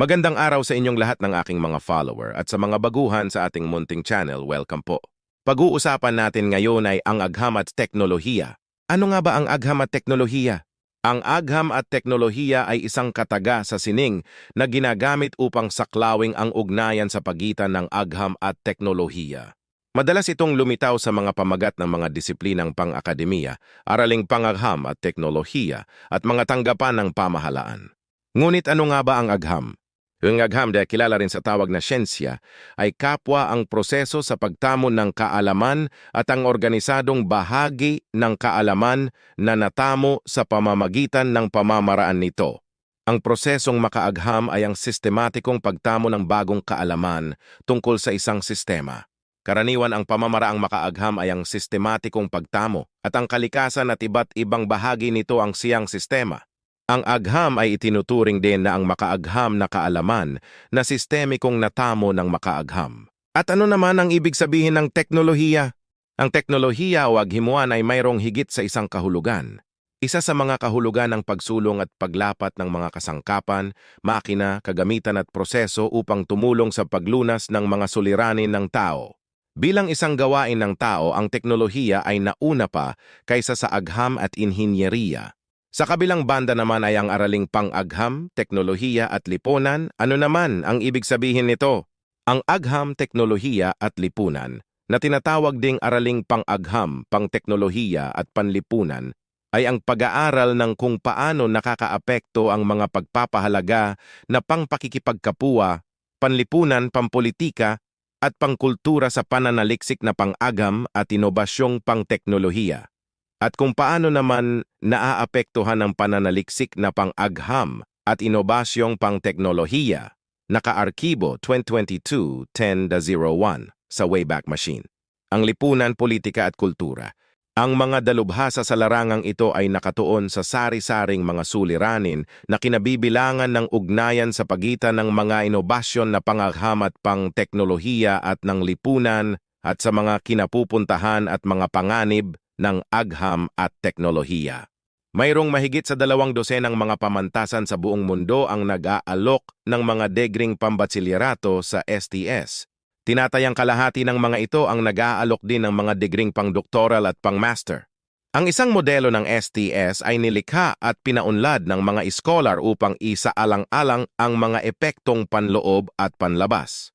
Magandang araw sa inyong lahat ng aking mga follower at sa mga baguhan sa ating munting channel, welcome po. Pag-uusapan natin ngayon ay ang agham at teknolohiya. Ano nga ba ang agham at teknolohiya? Ang agham at teknolohiya ay isang kataga sa sining na ginagamit upang saklawing ang ugnayan sa pagitan ng agham at teknolohiya. Madalas itong lumitaw sa mga pamagat ng mga disiplinang pang-akademiya, araling pangagham at teknolohiya at mga tanggapan ng pamahalaan. Ngunit ano nga ba ang agham? Ang agham dahil kilala rin sa tawag na siyensya ay kapwa ang proseso sa pagtamon ng kaalaman at ang organisadong bahagi ng kaalaman na natamo sa pamamagitan ng pamamaraan nito. Ang prosesong makaagham ay ang sistematikong pagtamo ng bagong kaalaman tungkol sa isang sistema. Karaniwan ang pamamaraang makaagham ay ang sistematikong pagtamo at ang kalikasan at iba't ibang bahagi nito ang siyang sistema. Ang agham ay itinuturing din na ang makaagham na kaalaman na sistemikong natamo ng makaagham. At ano naman ang ibig sabihin ng teknolohiya? Ang teknolohiya o aghimuan ay mayroong higit sa isang kahulugan. Isa sa mga kahulugan ng pagsulong at paglapat ng mga kasangkapan, makina, kagamitan at proseso upang tumulong sa paglunas ng mga suliranin ng tao. Bilang isang gawain ng tao, ang teknolohiya ay nauna pa kaysa sa agham at inhinyeriya. Sa kabilang banda naman ay ang araling pang-agham, teknolohiya at lipunan. Ano naman ang ibig sabihin nito? Ang agham, teknolohiya at lipunan, na tinatawag ding araling pang-agham, pang-teknolohiya at panlipunan, ay ang pag-aaral ng kung paano nakakaapekto ang mga pagpapahalaga na pangpakikipagkapua, panlipunan, pampolitika, at pangkultura sa pananaliksik na pang-agam at inobasyong pang-teknolohiya. At kung paano naman naaapektuhan ng pananaliksik na pang-agham at inobasyong pang-teknolohiya, naka-arkibo 2022-10-01 sa Wayback Machine. Ang lipunan, politika at kultura. Ang mga dalubhasa sa larangang ito ay nakatuon sa sari-saring mga suliranin na kinabibilangan ng ugnayan sa pagitan ng mga inobasyon na pangagham at pang-teknolohiya at ng lipunan at sa mga kinapupuntahan at mga panganib ng agham at teknolohiya. Mayroong mahigit sa dalawang dosenang mga pamantasan sa buong mundo ang nag-aalok ng mga degring pambatsilyerato sa STS. Tinatayang kalahati ng mga ito ang nag-aalok din ng mga degring pang-doktoral at pang-master. Ang isang modelo ng STS ay nilikha at pinaunlad ng mga scholar upang isaalang-alang ang mga epektong panloob at panlabas.